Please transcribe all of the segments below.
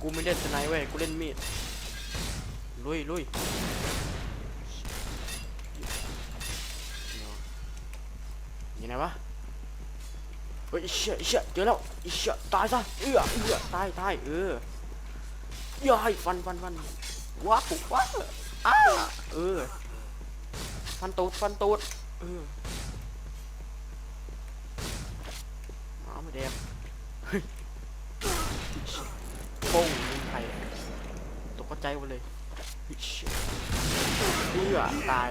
กูไม่เซนไนเว้ยกูเล่นมีดลุยลุยยังไงวะเฮ้ยเชี่ยเชี่ยเจอแล้วเชี่ยตายซะเอื้อเอื้อตายตายเออย่ายฟันฟันฟันว้าวว้าวอ้าเออฟันตูดฟันตูดเออหมาไม่แดงเฮ้ย โป้งยิงใครตกใจหมดเลยเอื้อตาย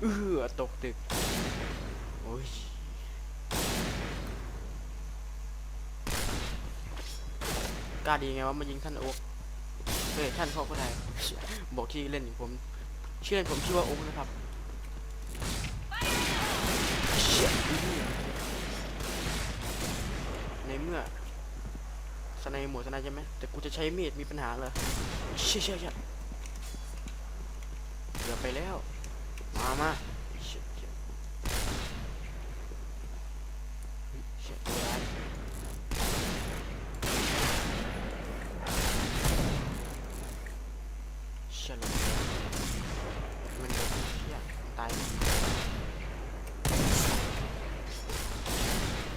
เอื้อตกตึกโอ้ยกล้าดีไงว่ามันยิงท่านโอ๊กเฮ้ยท่านเขาก็ได้บอกที่เล่นผมชื่อเล่นผมชื่อว่าโอ๊กนะครับในเมื่อ สไนหมวดสไนใช่ไหมแต่กูจะใช้มีดมีปัญหาเหรอเชี่ยเชี่ยเชี่ยเกือบไปแล้ว มามาเชี่ยเชี่ยเฮ้เชี่ยตัวมันโดนเชี่ยตาย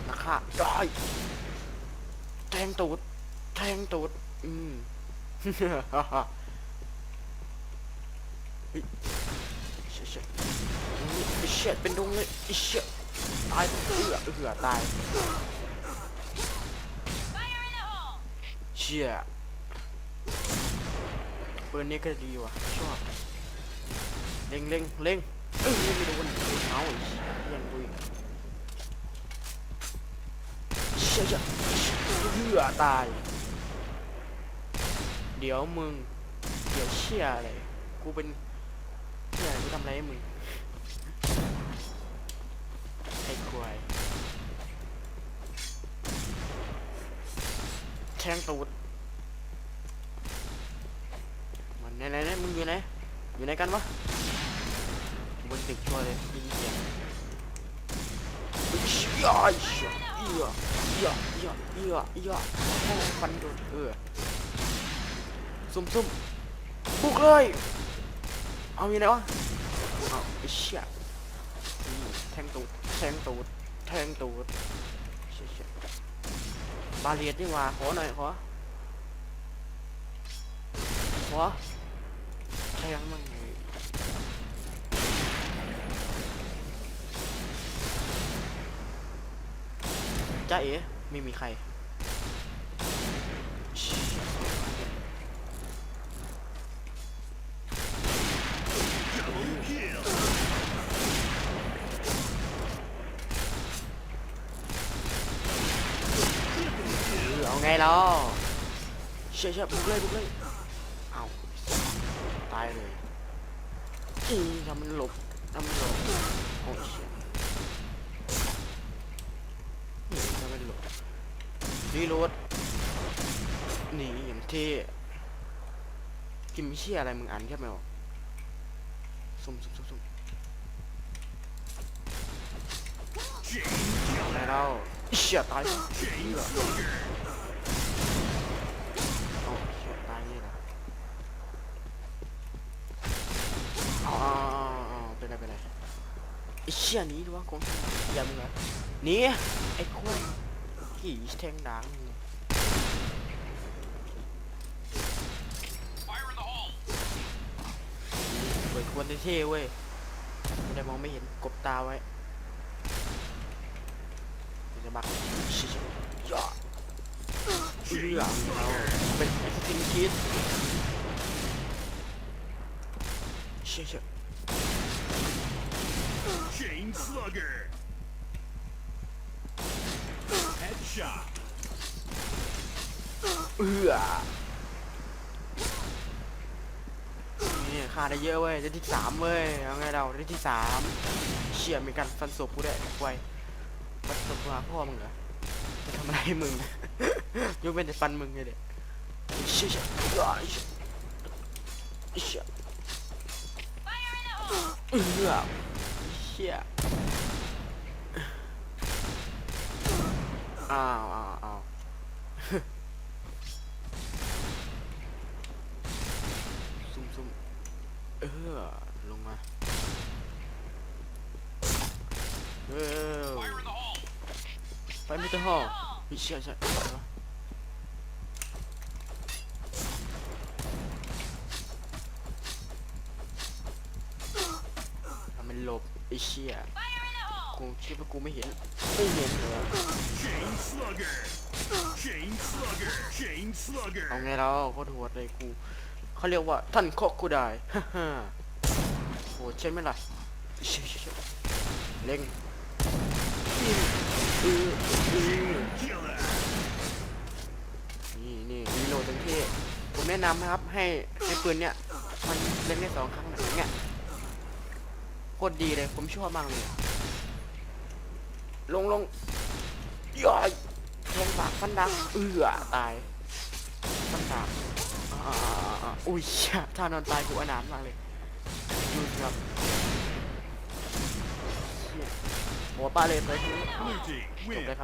นักฆ่าได้แทงตูด แทงตูดอืมเฮ้ยเชี่ยเชี่ยนี่ไอ้เชี่ยเป็นดงเลยอ้เชี่ยตายเอือเอือตายเชี่ยปืนนี้ก็ดีว่ะชอบเล็งเล็งเล็งเอ้ยไม่โดนเอาเหี้ยยังดูอีกเชี่ยเชี่ยเหือตาย เดี๋ยวมึง เดี๋ยวเชี่ยอะไร กูเป็นเชี่ยกูทำอะไรให้มึงไอ้ควายแทงตูดมันไหนไหนไหนมึงอยู่ไหน อยู่ไหนกันวะบนตึกชัวร์เลยได้ยินเสียงเฮ้ยเชี่ยเชี่ยเอียเอียเอียเอียเอียอ้ฟันโดนเออ ซุ่มซุ่มบุกเลย เอาอยู่ไหนวะเอาไอ้เชี่ยแทงตูดแทงตูดแทงตูดเชี่ยเชี่ยบาเลียดดีกว่าขอหน่อยขอขอแทงมันไงจ้าเอ๋ไม่มีใครชิ เออเอาไงล่ะเชี่ยเชี่ยบุกเลยบุกเลยเอาตายเลยอีทำมันหลบทำมันหลบโอ้ยเชี่ยนี่ทำมันหลบรีโหลดหนีอย่างเท่กินไม่เชี่ยอะไรมึงอ่านแค่ไม่ออกซุ่มซุ่มซุ่มซุ่มอะไรเล่าอิเชี่ยตายเหี้ยเอ้าเชี่ยตายนี่เหรอ อ๋อเป็นไรเป็นไร ไอ้เชี่ยหนี้ดูว่าของอย่ามึงเหรอหนี่ไอ้ควายขี่แทงดังเปิดควรเท่ๆเว้ยไม่ได้มองไม่เห็นกบตาไว้เดี๋ยวจะบักชิชิย่าเชื่อเราเป็นไอ้สติงคิดเชี่ยเชี่ย Chain Slugger. Headshot. เอือนี่ฆ่าได้เยอะเว้ยได้ที่สามเว้ยเอาไงเราได้ที่สามเชี่ยมีการฟันศพกูได้วยไวฟันศพมาพ่อมึงเหรอจะทำอะไรให้มึง ยกเว้นแต่ฟันมึงไงเด็กเชี่ยเชี่ยเอ้ยเชี่ยเอือเชี่ย อ้าวอ้าวอ้าวเออ ลงมาเออไปมิเตอร์ฮอลเฮ้ยเชี่ยใช่ทำมันหลบไอ้เชี่ย กูคิดว่ากูไม่เห็นไม่เห็นเหรอ Chain slugger. Chain slugger. Chain slugger. เอาไงเราโคตรโหดเลยกูเขาเรียกว่าท่านโคกูได้ฮ่าฮ่าโหดใช่ไหมล่ะเชี่ยเชี่ยเชี่ยเล็งยิงเออเออ Killer. นี่นี่รีโหลดเต็มที่ผมแนะนำนะครับให้ให้ปืนเนี่ยมันเล่นได้สองครั้งนะเนี่ยโคตรดีเลยผมชอบมากเลย ลงลงย่อยแทงปากฟันดังเอือตายฟันดาบอ่าอ่าอ่าอ่าอุ้ยเหี้ยท่านอนตายกูอนาถมากเลยดูสิครับเหี้ยหัวปลาเลยไปที Blue team จบ win. เลยครับ